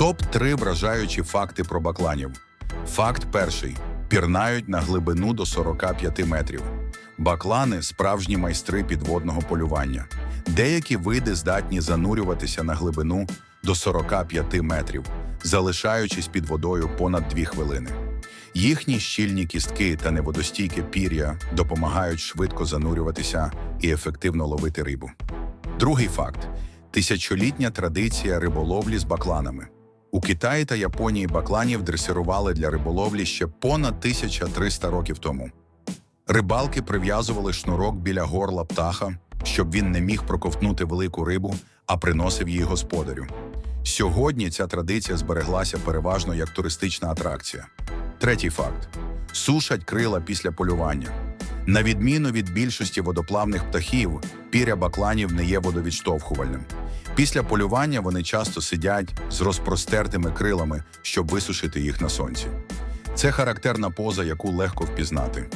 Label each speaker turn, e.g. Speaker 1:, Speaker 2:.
Speaker 1: Топ 3 вражаючі факти про бакланів. Факт перший: пірнають на глибину до 45 метрів. Баклани справжні майстри підводного полювання. Деякі види здатні занурюватися на глибину до 45 метрів, залишаючись під водою понад 2 хвилини. Їхні щільні кістки та неводостійке пір'я допомагають швидко занурюватися і ефективно ловити рибу. Другий факт: тисячолітня традиція риболовлі з бакланами. У Китаї та Японії бакланів дресирували для риболовлі ще понад 1300 років тому. Рибалки прив'язували шнурок біля горла птаха, щоб він не міг проковтнути велику рибу, а приносив її господарю. Сьогодні ця традиція збереглася переважно як туристична атракція. Третій факт: сушать крила після полювання. На відміну від більшості водоплавних птахів, піря бакланів не є водовідштовхувальним. Після полювання вони часто сидять з розпростертими крилами, щоб висушити їх на сонці. Це характерна поза, яку легко впізнати.